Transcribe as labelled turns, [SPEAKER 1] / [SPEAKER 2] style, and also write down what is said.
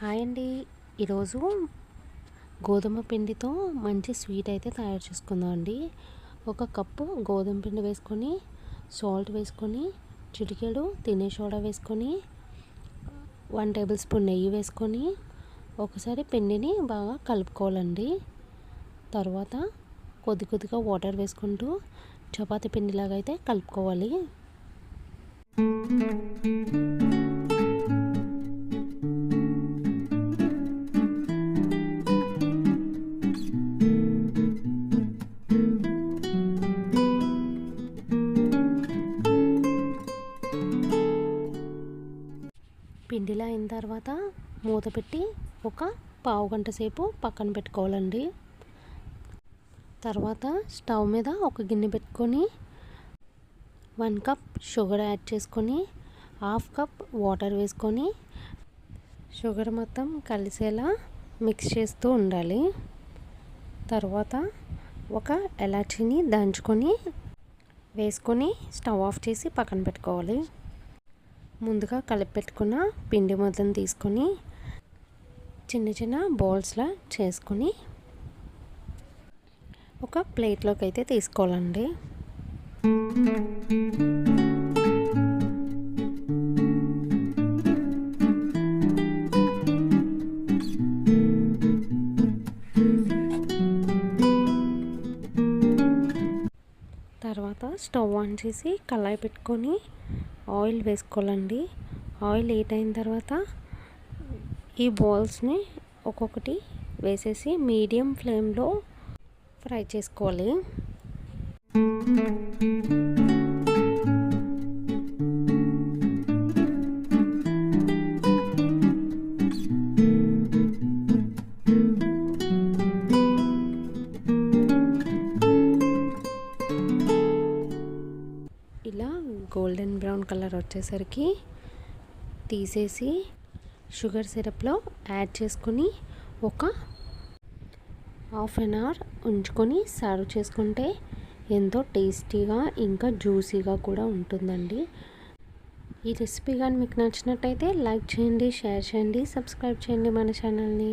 [SPEAKER 1] Hi అండి. ఈరోజు గోధుమ పిండితో మంచి స్వీట్ అయితే తయారు చేసుకుందాం అండి. ఒక కప్పు గోధుమ పిండి వేసుకొని సాల్ట్ వేసుకొని చిటికెడు తినే సోడా వేసుకొని వన్ టేబుల్ స్పూన్ నెయ్యి వేసుకొని ఒకసారి పిండిని బాగా కలుపుకోవాలండి. తర్వాత కొద్ది కొద్దిగా వాటర్ వేసుకుంటూ చపాతి పిండిలాగా అయితే కలుపుకోవాలి. పిండిలా అయిన తర్వాత మూత పెట్టి ఒక పావు గంట సేపు పక్కన పెట్టుకోవాలండి. తర్వాత స్టవ్ మీద ఒక గిన్నె పెట్టుకొని వన్ కప్ షుగర్ యాడ్ చేసుకొని హాఫ్ కప్ వాటర్ వేసుకొని షుగర్ మొత్తం కలిసేలా మిక్స్ చేస్తూ ఉండాలి. తర్వాత ఒక ఎలాచీని దంచుకొని వేసుకొని స్టవ్ ఆఫ్ చేసి పక్కన పెట్టుకోవాలి. ముందుగా కలిపెట్టుకున్న పిండి ముద్దను తీసుకొని చిన్న చిన్న బౌల్స్లా చేసుకొని ఒక ప్లేట్లోకి అయితే తీసుకోవాలండి. తర్వాత స్టవ్ ఆన్ చేసి కళాయి పెట్టుకొని ఆయిల్ వేసుకోవాలండి. ఆయిల్ హీట్ అయిన తర్వాత ఈ బాల్స్ని ఒక్కొక్కటి వేసేసి మీడియం ఫ్లేమ్లో ఫ్రై చేసుకోవాలి. గోల్డెన్ బ్రౌన్ కలర్ వచ్చేసరికి తీసేసి షుగర్ సిరప్లో యాడ్ చేసుకొని ఒక హాఫ్ అన్ అవర్ ఉంచుకొని సర్వ్ చేసుకుంటే ఎంతో టేస్టీగా ఇంకా జ్యూసీగా కూడా ఉంటుందండి. ఈ రెసిపీ కానీ మీకు నచ్చినట్టయితే లైక్ చేయండి షేర్ చేయండి సబ్స్క్రైబ్ చేయండి మన ఛానల్ని.